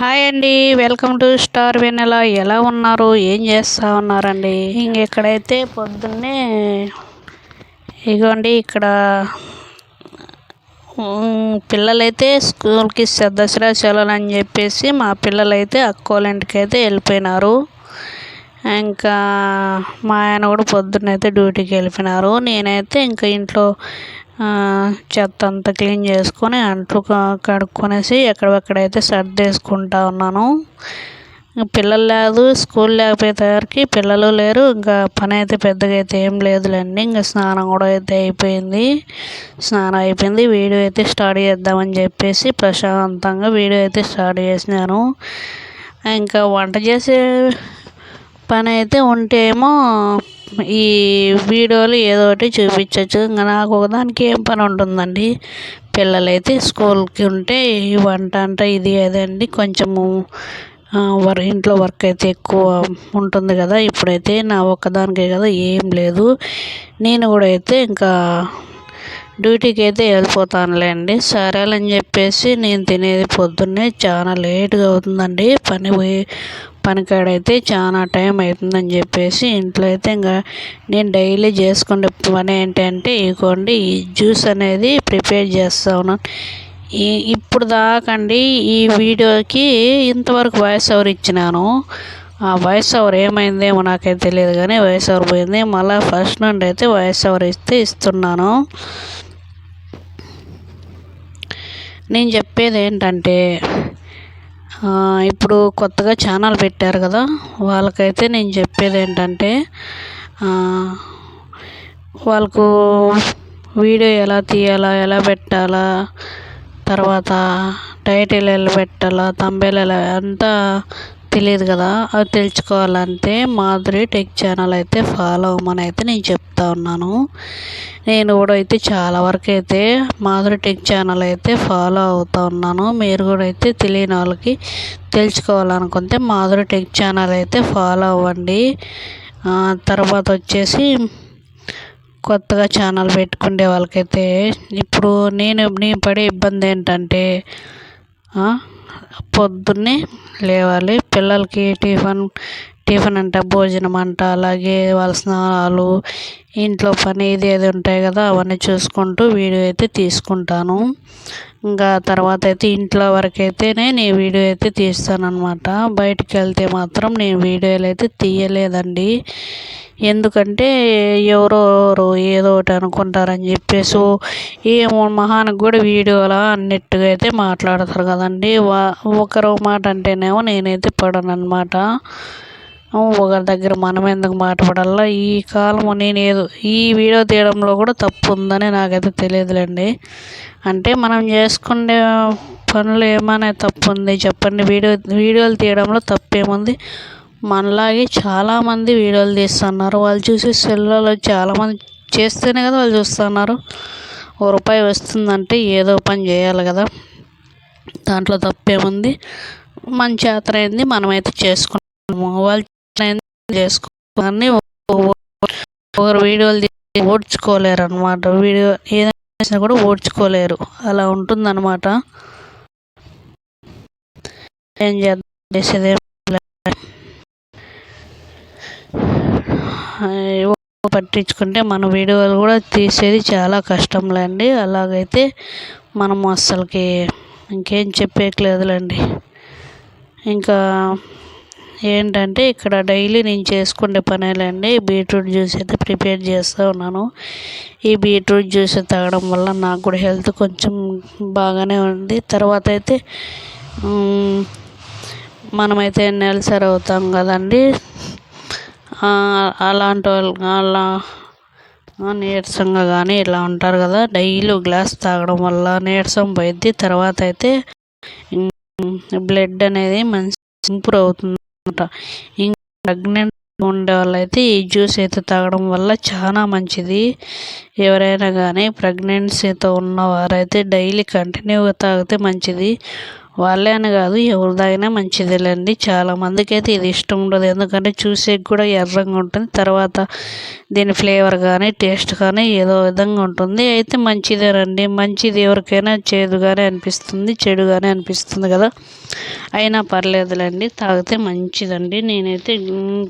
Hi అండి. Welcome to star వెనెల ఎలా ఉన్నారు? ఏం చేస్తూ ఉన్నారండి? ఇంక ఇక్కడైతే పొద్దున్నే ఇగోండి ఇక్కడ పిల్లలైతే స్కూల్కి స- దసరా సెలవులు అని చెప్పేసి మా పిల్లలైతే అక్కోళ్ళ ఇంటికి అయితే వెళ్ళిపోయినారు. ఇంకా మా ఆయన కూడా పొద్దున్నైతే డ్యూటీకి వెళ్ళిపోయినారు. నేనైతే ఇంకా ఇంట్లో చెత్త అంతా క్లీన్ చేసుకొని అంట్లు కడుక్కునేసి కడుక్కొనేసి ఎక్కడెక్కడైతే సర్దేసుకుంటా ఉన్నాను పిల్లలు లేదు స్కూల్ లేకపోయేసరికి పిల్లలు లేరు ఇంకా పని అయితే పెద్దగా అయితే ఏం లేదులేండి ఇంకా స్నానం కూడా అయితే అయిపోయింది. స్నానం అయిపోయింది వీడియో అయితే స్టార్ట్ చేద్దామని చెప్పేసి ప్రశాంతంగా వీడియో అయితే స్టార్ట్ చేసినాను. ఇంకా వంట చేసే పని అయితే ఉంటే ఏమో ఈ వీడియోలు ఏదో ఒకటి చూపించవచ్చు ఇంకా నాకు ఒకదానికి ఏం పని ఉంటుందండి? పిల్లలైతే స్కూల్కి ఉంటే ఈ వంట అంట ఇది అదండి కొంచెము వర్ ఇంట్లో వర్క్ అయితే ఎక్కువ ఉంటుంది కదా. ఇప్పుడైతే నా ఒక్కదానికే కదా ఏం లేదు. నేను కూడా అయితే ఇంకా డ్యూటీకి అయితే వెళ్ళిపోతానులేండి సరేలని చెప్పేసి నేను తినేది పొద్దున్నే. చాలా లేట్గా అవుతుందండి. పని పోయి పనికాడైతే చాలా టైం అవుతుందని చెప్పేసి ఇంట్లో అయితే ఇంకా నేను డైలీ చేసుకునే పని ఏంటంటే ఇగోండి ఈ జ్యూస్ అనేది ప్రిపేర్ చేస్తా ఉన్నాను. ఈ ఇప్పుడు దాకండి ఈ వీడియోకి ఇంతవరకు వాయిస్ ఓవర్ ఇచ్చినాను. ఆ వాయిస్ ఓవర్ ఏమైందేమో నాకైతే తెలియదు కానీ వాయిస్ ఓవర్ పోయింది. మళ్ళీ ఫస్ట్ నుండి అయితే వాయిస్ ఓవర్ ఇస్తే ఇస్తున్నాను. నేను చెప్పేది ఏంటంటే ఇప్పుడు కొత్తగా ఛానల్ పెట్టారు కదా వాళ్ళకైతే నేను చెప్పేది ఏంటంటే వాళ్ళకు వీడియో ఎలా తీయాలా ఎలా పెట్టాలా తర్వాత టైటిల్ ఎలా పెట్టాలా తంబేలు ఎలా అంతా తెలియదు కదా అది తెలుసుకోవాలంటే మాధురి టెక్ ఛానల్ అయితే ఫాలో అవ్వమని అయితే నేను చెప్తా ఉన్నాను. నేను కూడా అయితే చాలా వరకు అయితే మాధురి టెక్ ఛానల్ అయితే ఫాలో అవుతా ఉన్నాను. మీరు కూడా అయితే తెలియని వాళ్ళకి తెలుసుకోవాలనుకుంటే మాధురి టెక్ ఛానల్ అయితే ఫాలో అవ్వండి. తర్వాత వచ్చేసి కొత్తగా ఛానల్ పెట్టుకునే వాళ్ళకైతే ఇప్పుడు నేను నేను పడే ఇబ్బంది ఏంటంటే పొద్దున్నే లేవాలి. పిల్లలకి టిఫిన్ టిఫిన్ అంట భోజనం అంట అలాగే వాళ్ళ స్నానాలు ఇంట్లో పని ఇది ఏది ఉంటాయి కదా అవన్నీ చూసుకుంటూ వీడియో అయితే తీసుకుంటాను. ఇంకా తర్వాత అయితే ఇంట్లో వరకైతేనే నేను వీడియో అయితే తీస్తానమాట బయటికి వెళ్తే మాత్రం నేను వీడియోలు అయితే తీయలేదండి. ఎందుకంటే ఎవరెవరు ఏదో ఒకటి అనుకుంటారని చెప్పేసి ఏమో మహానికి కూడా వీడియోలా అన్నట్టుగా అయితే మాట్లాడతారు కదండి. వా ఒకరు మాట అంటేనేమో నేనైతే పడను అనమాట ఒకరి దగ్గర మనం ఎందుకు మాట్లాడాలా? ఈ కాలం నేను ఏదో ఈ వీడియో తీయడంలో కూడా తప్పు ఉందని నాకైతే తెలియదులేండి. అంటే మనం చేసుకునే పనులు ఏమైనా తప్పు ఉంది చెప్పండి. వీడియో వీడియోలు తీయడంలో తప్పేముంది? మనలాగే చాలామంది వీడియోలు తీస్తున్నారు. వాళ్ళు చూసి సెల్లలో చాలామంది చేస్తేనే కదా వాళ్ళు చూస్తున్నారు. ఓ రూపాయి వస్తుందంటే ఏదో పని చేయాలి కదా. దాంట్లో తప్పేముంది? మన చేతనైంది మనమైతే చేసుకుంటాము వాళ్ళు చేతనైంది చేసుకోవాలని ఒకరు వీడియోలు తీసి ఓడ్చుకోలేరు అనమాట వీడియో ఏదైనా చేసినా కూడా ఓడ్చుకోలేరు. అలా ఉంటుందన్నమాట. ఏం చేద్దాం? చేసేదే పట్టించుకుంటే మన వీడియోలు కూడా తీసేది చాలా కష్టంలేండి అలాగైతే మనం అస్సలకి ఇంకేం చెప్పేయట్లేదులేండి ఇంకా ఏంటంటే ఇక్కడ డైలీ నేను చేసుకునే పనేలేండి. బీట్రూట్ జ్యూస్ అయితే ప్రిపేర్ చేస్తూ ఉన్నాను. ఈ బీట్రూట్ జ్యూస్ తాగడం వల్ల నాకు కూడా హెల్త్ కొంచెం బాగానే ఉంది. తర్వాత అయితే మనమైతే నెలసరి అవుతాం కదండి. అలాంటి వాళ్ళు అలా నీరసంగా కానీ ఇలా ఉంటారు కదా. డైలీ గ్లాస్ తాగడం వల్ల నీరసం పోయిద్ది. తర్వాత అయితే బ్లడ్ అనేది మంచి ఇంప్రూవ్ అవుతుంది. అనమాట ఇంకా ప్రెగ్నెంట్ ఉండే వాళ్ళైతే ఈ జ్యూస్ అయితే తాగడం వల్ల చాలా మంచిది. ఎవరైనా కానీ ప్రెగ్నెన్సీతో ఉన్నవారైతే డైలీ కంటిన్యూగా తాగితే మంచిది. వాళ్ళే అని కాదు ఎవరు తాగినా మంచిదేలేండి. చాలామందికి అయితే ఇది ఇష్టం ఉండదు. ఎందుకంటే చూసేకి కూడా ఎర్రంగా ఉంటుంది. తర్వాత దీని ఫ్లేవర్ కానీ టేస్ట్ కానీ ఏదో విధంగా ఉంటుంది. అయితే మంచిదేనండి. మంచిది ఎవరికైనా చేదుగానే అనిపిస్తుంది చెడుగానే అనిపిస్తుంది కదా. అయినా పర్లేదులేండి. తాగితే మంచిదండి. నేనైతే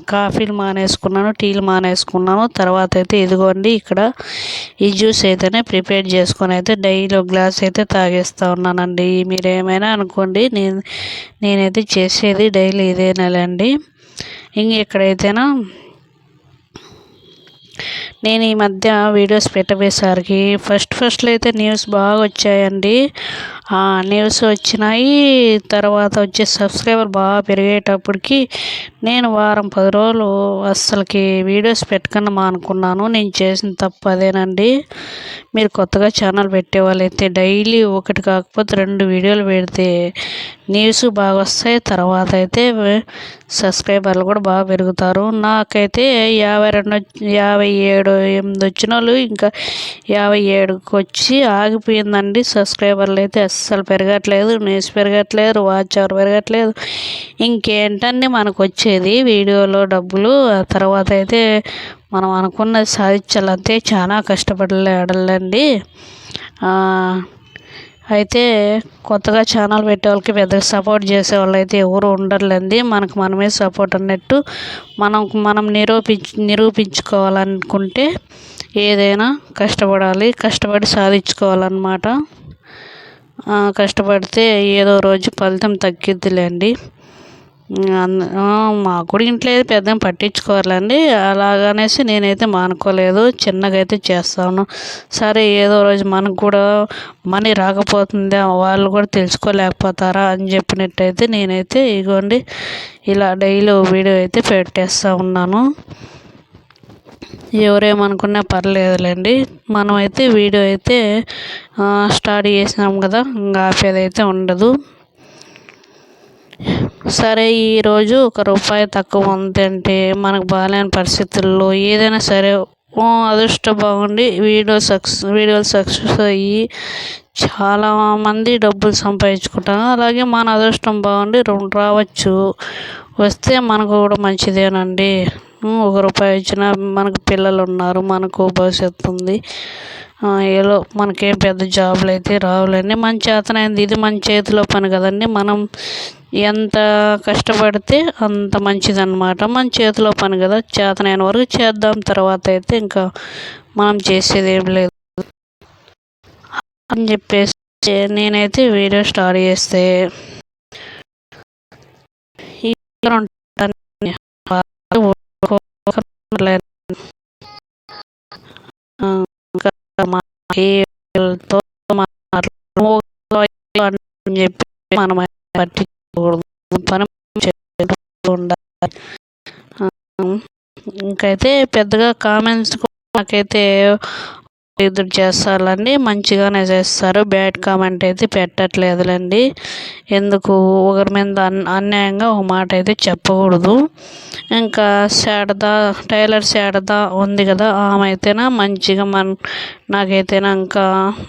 కాఫీలు మానేసుకున్నాను టీలు మానేసుకున్నాను. తర్వాత అయితే ఇదిగోండి ఇక్కడ ఈ జ్యూస్ అయితేనే ప్రిపేర్ చేసుకొని అయితే డైలీ ఒక గ్లాస్ అయితే తాగేస్తూ ఉన్నానండి. మీరేమైనా అనుకో అనుకోండి నేను నేనైతే చేసేది డైలీ ఇదేనాలండి ఇంక ఎక్కడైతేనా నేను ఈ మధ్య వీడియోస్ పెట్టబోయేసరికి ఫస్ట్ ఫస్ట్లో అయితే న్యూస్ బాగా వచ్చాయండి న్యూస్ వచ్చినాయి తర్వాత వచ్చే సబ్స్క్రైబర్ బాగా పెరిగేటప్పటికి నేను వారం పది రోజులు అస్సలకి వీడియోస్ పెట్టకుండా మానుకున్నాను నేను చేసిన తప్పు అదేనండి. మీరు కొత్తగా ఛానల్ పెట్టే వాళ్ళైతే డైలీ ఒకటి కాకపోతే రెండు వీడియోలు పెడితే న్యూస్ బాగా వస్తాయి. తర్వాత అయితే సబ్స్క్రైబర్లు కూడా బాగా పెరుగుతారు. నాకైతే యాభై రెండు యాభై ఏడు ఎనిమిది వచ్చిన వాళ్ళు ఇంకా యాభై ఏడుకి వచ్చి ఆగిపోయిందండి. సబ్స్క్రైబర్లు అయితే అస్సలు పెరగట్లేదు. న్యూస్ పెరగట్లేదు. వాచ్ అవర్ పెరగట్లేదు. ఇంకేంటండి మనకు వచ్చేది వీడియోలో డబ్బులు. ఆ తర్వాత అయితే మనం అనుకున్నది సాధించాలంటే చాలా కష్టపడలేడండి అయితే కొత్తగా ఛానల్ పెట్టే వాళ్ళకి పెద్దగా సపోర్ట్ చేసే వాళ్ళు అయితే ఎవరు ఉండర్లేండి. మనకు మనమే సపోర్ట్ అన్నట్టు మనం మనం నిరూపించు నిరూపించుకోవాలనుకుంటే ఏదైనా కష్టపడాలి. కష్టపడి సాధించుకోవాలన్నమాట. కష్టపడితే ఏదో రోజు ఫలితం తగ్గిద్దిలేండి. మాకు కూడా ఇంట్లో అయితే పెద్దగా పట్టించుకోవాలండి అలాగనేసి నేనైతే మానుకోలేదు. చిన్నగా అయితే చేస్తాను. సరే ఏదో రోజు మనకు కూడా మనీ రాకపోతుంది వాళ్ళు కూడా తెలుసుకోలేకపోతారా అని చెప్పినట్టయితే నేనైతే ఇగోండి ఇలా డైలీ వీడియో అయితే పెట్టేస్తూ ఉన్నాను. ఎవరేమనుకున్నా పర్లేదులేండి. మనమైతే వీడియో అయితే స్టార్ట్ చేసినాం కదా ఇంకా ఆపేది అయితే ఉండదు. సరే ఈరోజు ఒక రూపాయి తక్కువ ఉందంటే మనకు బాగాలేని పరిస్థితుల్లో ఏదైనా సరే అదృష్టం బాగుండి వీడియో సక్సెస్ వీడియోలు సక్సెస్ అయ్యి చాలామంది డబ్బులు సంపాదించుకుంటారు. అలాగే మన అదృష్టం బాగుండి రెండు రావచ్చు. వస్తే మనకు కూడా మంచిదేనండి. ఒక రూపాయి వచ్చినా మనకు పిల్లలు ఉన్నారు మనకు భవిష్యత్తు ఉంది. ఏదో మనకేం పెద్ద జాబులు అయితే రావులేండి. మన చేతనైంది ఇది మన చేతిలో పని కదండి. మనం ఎంత కష్టపడితే అంత మంచిదన్నమాట. మన చేతిలో పని కదా. చేతనైన వరకు చేద్దాం. తర్వాత అయితే ఇంకా మనం చేసేది ఏం లేదు. అని చెప్పేసి నేనైతే వీడియో స్టార్ట్ చేస్తే చెప్పి మనం పట్టించకూడదు. పని ఉండాలి ఇంకైతే పెద్దగా కామెంట్స్ నాకైతే ఎదురు చేస్తారండి మంచిగానే చేస్తారు. బ్యాడ్ కామెంట్ అయితే పెట్టట్లేదులేండి. ఎందుకు? ఒకరి మీద అన్యాయంగా ఒక మాట అయితే చెప్పకూడదు. ఇంకా శారద టైలర్ శారద ఉంది కదా ఆమె అయితేనా మంచిగా మన నాకైతే ఇంకా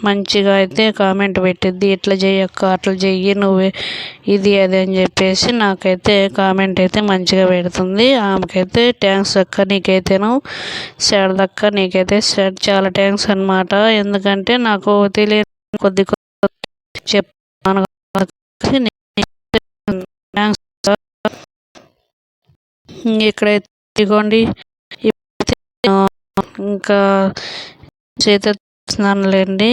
మంచిగా అయితే కామెంట్ పెట్టిద్ది. ఇట్లా చేయక్క అట్లా చెయ్యి నువ్వు ఇది అది అని చెప్పేసి నాకైతే కామెంట్ అయితే మంచిగా పెడుతుంది. ఆమెకైతే థ్యాంక్స్ అక్క నీకైతేను శారదక్క నీకైతే చాలా థ్యాంక్స్ అనమాట ఎందుకంటే నాకు తెలియని కొద్ది చెప్పాను ఇక్కడైతే ఇదిగోండి. ఇంకా చేతున్నానులేండి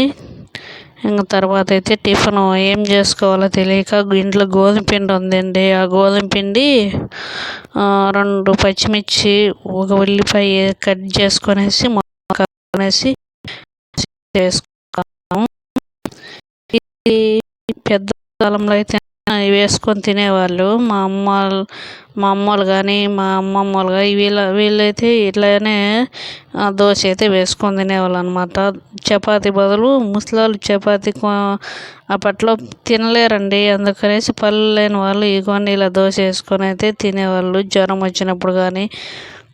ఇంకా తర్వాత అయితే టిఫిన్ ఏం చేసుకోవాలో తెలియక ఇంట్లో గోధుమ పిండి ఉందండి. ఆ గోధుమ పిండి రెండు పచ్చిమిర్చి ఒక ఉల్లిపాయ కట్ చేసుకొనేసి మొక్కనేసి చేసుకుంటాము. ఇది పెద్ద కాలంలో అయితే వేసుకొని తినేవాళ్ళు. మా అమ్మ మా అమ్మలు కానీ మా అమ్మమ్మ వాళ్ళు కానీ వీళ్ళ వీళ్ళైతే ఇట్లానే దోశ అయితే వేసుకొని తినేవాళ్ళు అనమాట చపాతీ బదులు ముసలాలు చపాతీ అప్పట్లో తినలేరండి. అందుకనేసి పళ్ళు లేని వాళ్ళు ఇగోండి ఇలా దోశ వేసుకొని అయితే తినేవాళ్ళు. జ్వరం వచ్చినప్పుడు కానీ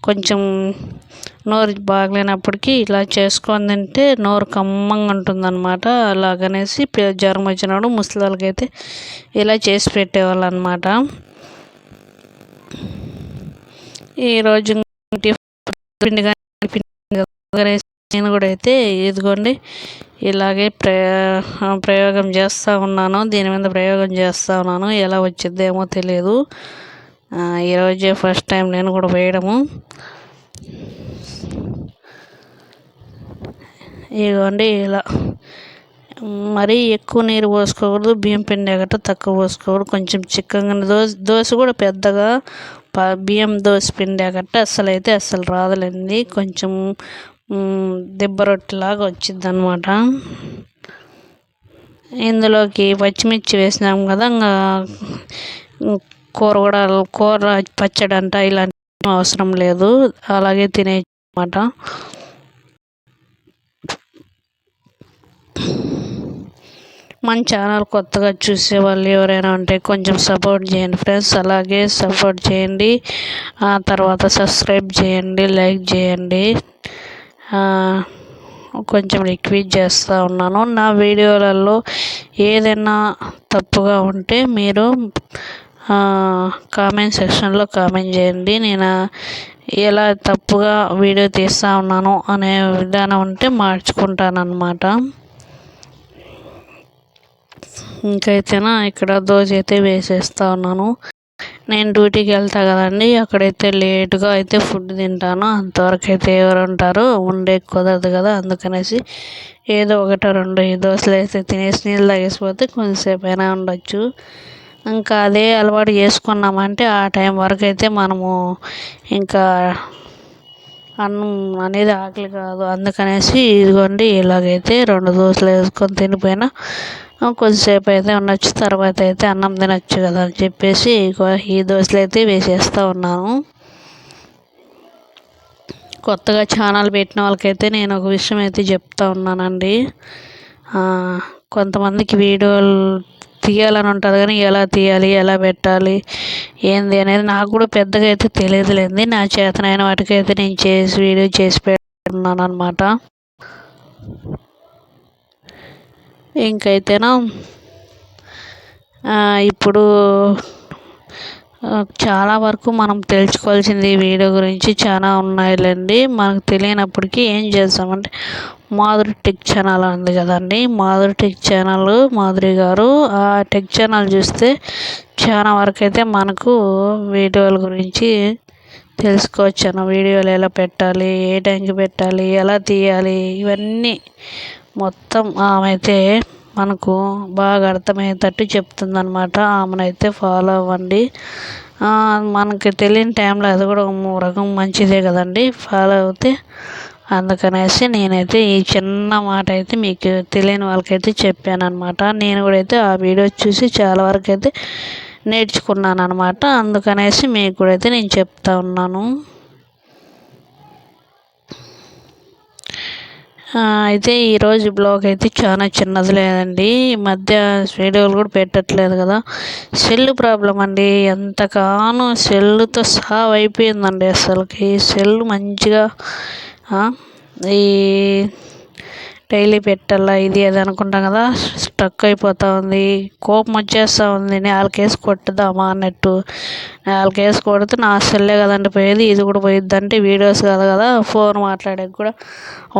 కొంచెం నోరు బాగలేనప్పటికీ ఇలా చేసుకొని తింటే నోరు కమ్మంగా ఉంటుందన్నమాట. అలాగనేసి జ్వరం వచ్చినప్పుడు ముసలి ఇలా చేసి పెట్టేవాళ్ళు అనమాట ఈరోజు పిండి కానీ నేను కూడా అయితే ఇదిగోండి ఇలాగే ప్రయోగం చేస్తూ ఉన్నాను. దీని మీద ప్రయోగం చేస్తూ ఉన్నాను. ఎలా వచ్చిద్దేమో తెలియదు ఈరోజే ఫస్ట్ టైం నేను కూడా వేయడము ఇదిగోండి ఇలా. మరీ ఎక్కువ నీరు పోసుకోకూడదు బియ్యం పిండి గట్ట తక్కువ పోసుకోకూడదు కొంచెం చిక్కగా దోశ దోశ కూడా పెద్దగా బియ్యం దోశ పిండి గట్ట అస్సలు అయితే అస్సలు రాదులేండి. కొంచెం దిబ్బ రొట్టెలాగా వచ్చింది అనమాట ఇందులోకి పచ్చిమిర్చి వేసినాం కదా ఇంకా కూర కూడా కూర పచ్చడి అంట ఇలాంటి అవసరం లేదు. అలాగే తినేయచ్చు అనమాట మన ఛానల్ కొత్తగా చూసే వాళ్ళు ఎవరైనా ఉంటే కొంచెం సపోర్ట్ చేయండి ఫ్రెండ్స్. అలాగే సపోర్ట్ చేయండి. ఆ తర్వాత సబ్స్క్రైబ్ చేయండి లైక్ చేయండి. కొంచెం రిక్వెస్ట్ చేస్తూ ఉన్నాను. నా వీడియోలలో ఏదైనా తప్పుగా ఉంటే మీరు కామెంట్ సెక్షన్లో కామెంట్ చేయండి. నేను ఎలా తప్పుగా వీడియో తీస్తూ ఉన్నాను అనే విధానం ఉంటే మార్చుకుంటాను అన్నమాట ఇంకైతేనా ఇక్కడ దోశ అయితే వేసేస్తూ ఉన్నాను. నేను డ్యూటీకి వెళ్తా కదండి అక్కడైతే లేటుగా అయితే ఫుడ్ తింటాను. అంతవరకు అయితే ఎవరు ఉంటారు ఉండే కుదరదు కదా అందుకనేసి ఏదో ఒకటో రెండు దోశలు అయితే తినేసి నీళ్ళు తాగేసిపోతే కొంతసేపు అయినా ఉండొచ్చు. ఇంకా అదే అలవాటు చేసుకున్నామంటే ఆ టైం వరకు అయితే మనము ఇంకా అన్నం అనేది ఆకలి కాదు. అందుకనేసి ఇదిగోండి ఇలాగైతే రెండు దోశలు వేసుకొని తినిపోయినా. కొద్దిసేపు అయితే ఉండొచ్చు. తర్వాత అయితే అన్నం తినొచ్చు కదా అని చెప్పేసి ఈ దోశలు అయితే వేసేస్తూ ఉన్నాను. కొత్తగా ఛానల్ పెట్టిన వాళ్ళకైతే నేను ఒక విషయం అయితే చెప్తా ఉన్నానండి. కొంతమందికి వీడియోలు తీయాలని ఉంటుంది కానీ ఎలా తీయాలి ఎలా పెట్టాలి ఏంది అనేది నాకు కూడా పెద్దగా అయితే తెలియదులేంది నా చేతనైన వాటికైతే నేను చేసి వీడియో చేసి పెట్టున్నాను అనమాట ఇంకైతేనా ఇప్పుడు చాలా వరకు మనం తెలుసుకోవాల్సింది వీడియో గురించి చాలా ఉన్నాయిలేండి. మనకు తెలియనప్పటికీ ఏం చేస్తామంటే మాధురి టెక్ ఛానల్ ఉంది కదండి. మాధురి టెక్ ఛానల్ మాధురి గారు ఆ టెక్ ఛానల్ చూస్తే చాలా వరకు అయితే మనకు వీడియోల గురించి తెలుసుకోవచ్చు వీడియోలు ఎలా పెట్టాలి ఏ టైంకి పెట్టాలి ఎలా తీయాలి ఇవన్నీ మొత్తం ఆమె అయితే మనకు బాగా అర్థమయ్యేటట్టు చెప్తుంది అనమాట ఆమెనైతే ఫాలో అవ్వండి. మనకి తెలియని టైంలో అది కూడా రకం మంచిదే కదండి. ఫాలో అవుతే అందుకనేసి నేనైతే ఈ చిన్న మాట అయితే మీకు తెలియని వాళ్ళకైతే చెప్పానమాట నేను కూడా అయితే ఆ వీడియో చూసి చాలా వరకు అయితే నేర్చుకున్నాను అనమాట అందుకనేసి మీకు కూడా అయితే నేను చెప్తా ఉన్నాను. అయితే ఈరోజు బ్లాగ్ అయితే చాలా చిన్నది లేదండి. ఈ మధ్య వీడియోలు కూడా పెట్టట్లేదు కదా. సెల్ ప్రాబ్లం అండి. ఎంతగానో సెల్తో సావ్ అయిపోయిందండి అసలుకి. సెల్ మంచిగా ఈ డైలీ పెట్టాలా ఇది అది అనుకుంటాం కదా. స్ట్రక్ అయిపోతూ ఉంది. కోపం వచ్చేస్తూ ఉంది. నాలుగేసి కొట్టుదామా అన్నట్టు. నాలుగేసి కొడితే నా సెల్లే కదండి పోయేది ఇది కూడా పోయిద్దంటే వీడియోస్ కాదు కదా. ఫోన్ మాట్లాడేకి కూడా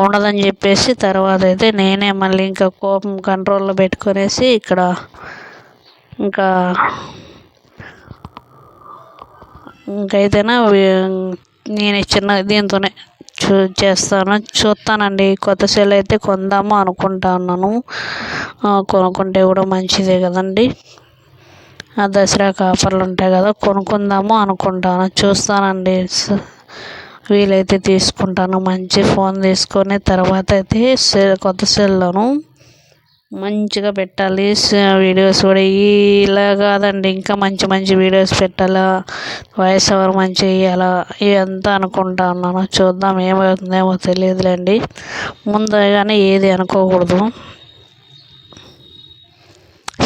ఉండదని చెప్పేసి తర్వాత అయితే నేనే మళ్ళీ ఇంకా కోపం కంట్రోల్లో పెట్టుకునేసి ఇక్కడ ఇంకా ఇంకైతేనా నేను చిన్న దీంతోనే. చూ చేస్తాను. చూస్తానండి. కొత్త సెల్ అయితే కొందాము అనుకుంటున్నాను కొనుక్కుంటే కూడా మంచిదే కదండి. ఆ దసరాకి ఆఫర్లు ఉంటాయి కదా కొనుక్కుందాము అనుకుంటాను. చూస్తానండి. వీలైతే తీసుకుంటాను. మంచి ఫోన్ తీసుకొని తర్వాత అయితే సెల్ కొత్త సెల్లోను మంచిగా పెట్టాలి. వీడియోస్ కూడా ఇలా కాదండి. ఇంకా మంచి మంచి వీడియోస్ పెట్టాలా? వాయిస్ ఓవర్ మంచిగా ఇవ్వాలా ఇవంతా అనుకుంటా ఉన్నాను. చూద్దాం ఏమవుతుందేమో తెలియదులేండి. ముందుగానే ఏది అనుకోకూడదు.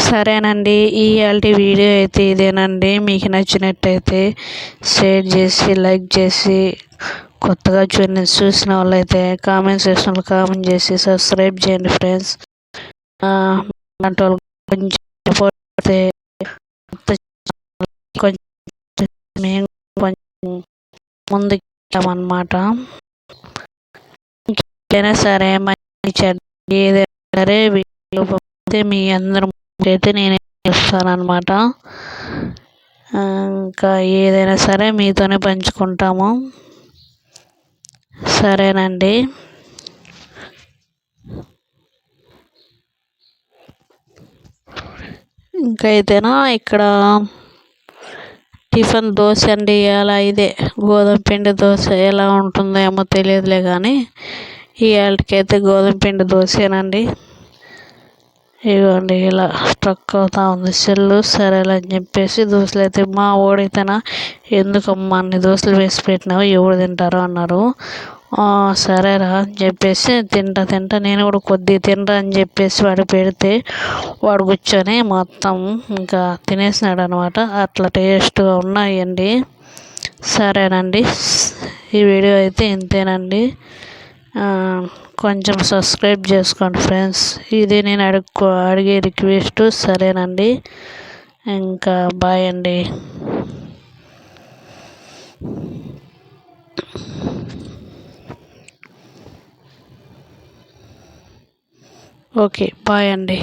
సరేనండి. ఇవాళ వీడియో అయితే ఇదేనండి. మీకు నచ్చినట్టయితే షేర్ చేసి లైక్ చేసి కొత్తగా చూసిన చూసిన వాళ్ళైతే కామెంట్ సెక్షన్లో కామెంట్ చేసి సబ్స్క్రైబ్ చేయండి ఫ్రెండ్స్. అలాంటి వాళ్ళు కొంచెం పోతే కొంచెం మేము కొంచెం ముందుకు అన్నమాట. సరే మంచి చెడ్డ ఏదైనా సరే వీడియో పంపితే మీ అందరి అయితే నేనే చేస్తానమాట ఇంకా ఏదైనా సరే మీతోనే పంచుకుంటాము. సరేనండి. ఇంకైతేనా ఇక్కడ టిఫిన్ దోశ అండి అలా ఇదే. గోధుమ పిండి దోశ ఎలా ఉంటుందో ఏమో తెలియదులే కానీ ఈ అయితే గోధుమ పిండి దోశేనండి. ఇవ్వండి ఇలా స్ట్రక్ అవుతా ఉంది. సెల్లు సరేలే అని చెప్పేసి దోశలు అయితే మా ఓడైతేనా ఎందుకమ్మా అన్ని దోశలు వేసి పెట్టినావు ఎవరు తింటారు అన్నారు. సరేరా అని చెప్పేసి తింటా తింటా నేను కూడా కొద్దిగా తినరా అని చెప్పేసి వాడు పెడితే వాడు కూర్చొని మొత్తం ఇంకా తినేసినాడు అనమాట అట్లా టేస్ట్గా ఉన్నాయండి. సరేనండి. ఈ వీడియో అయితే ఇంతేనండి. కొంచెం సబ్స్క్రైబ్ చేసుకోండి ఫ్రెండ్స్ ఇది నేను అడుక్కో అడిగే రిక్వెస్ట్ సరేనండి. ఇంకా బాయ్ అండి. ఓకే బాయ్ అండి.